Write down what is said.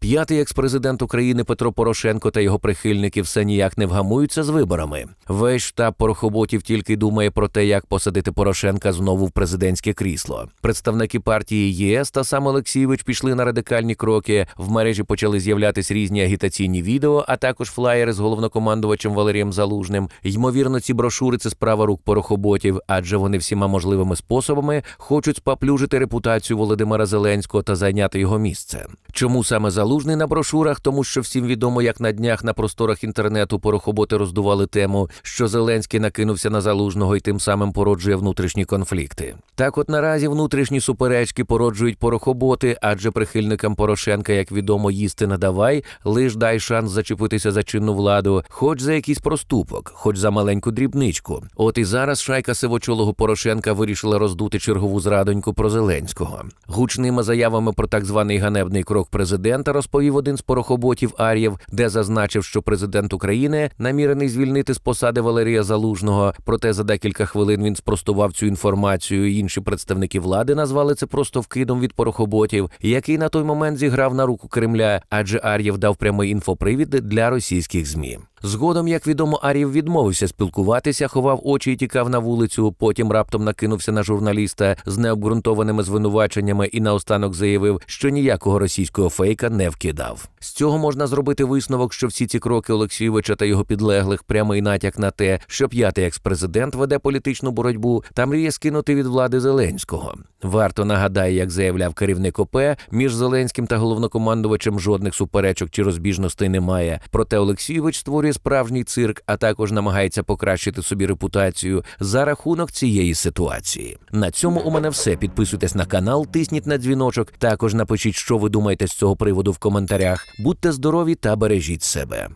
П'ятий екс-президент України Петро Порошенко та його прихильники все ніяк не вгамуються з виборами. Весь штаб порохоботів тільки думає про те, як посадити Порошенка знову в президентське крісло. Представники партії ЄС та сам Олексійович пішли на радикальні кроки. В мережі почали з'являтись різні агітаційні відео, а також флаєри з головнокомандувачем Валерієм Залужним. Ймовірно, ці брошури це справа рук порохоботів, адже вони всіма можливими способами хочуть спаплюжити репутацію Володимира Зеленського та зайняти його місце. Чому саме залужний на брошурах? Тому що всім відомо, як на днях на просторах інтернету порохоботи роздували тему, що Зеленський накинувся на залужного і тим самим породжує внутрішні конфлікти. Так, от наразі внутрішні суперечки породжують порохоботи, адже прихильникам Порошенка, як відомо, їсти не давай, лиш дай шанс зачепитися за чинну владу, хоч за якийсь проступок, хоч за маленьку дрібничку. От і зараз шайка сивочолого Порошенка вирішила роздути чергову зрадоньку про Зеленського. Гучними заявами про так званий ганебний крок президента розповів один з порохоботів Ар'єв, де зазначив, що президент України намірений звільнити з посади Валерія Залужного. Проте за декілька хвилин він спростував цю інформацію. Інші представники влади назвали це просто вкидом від порохоботів, який на той момент зіграв на руку Кремля, адже Ар'єв дав прямий інфопривід для російських змі. Згодом, як відомо, Ар'єв відмовився спілкуватися, ховав очі і тікав на вулицю. Потім раптом накинувся на журналіста з необґрунтованими звинуваченнями і наостанок заявив, що ніякого російського фейка не вкидав. З цього можна зробити висновок, що всі ці кроки Олексійовича та його підлеглих прямий натяк на те, що п'ятий експрезидент веде політичну боротьбу та мріє скинути від влади Зеленського. Варто нагадає, як заявляв керівник ОП, між Зеленським та головнокомандувачем жодних суперечок чи розбіжностей немає. Проте Олексійович створює справжній цирк, а також намагається покращити собі репутацію за рахунок цієї ситуації. На цьому у мене все. Підписуйтесь на канал, тисніть на дзвіночок. Також напишіть, що ви думаєте з цього приводу в коментарях. Будьте здорові та бережіть себе.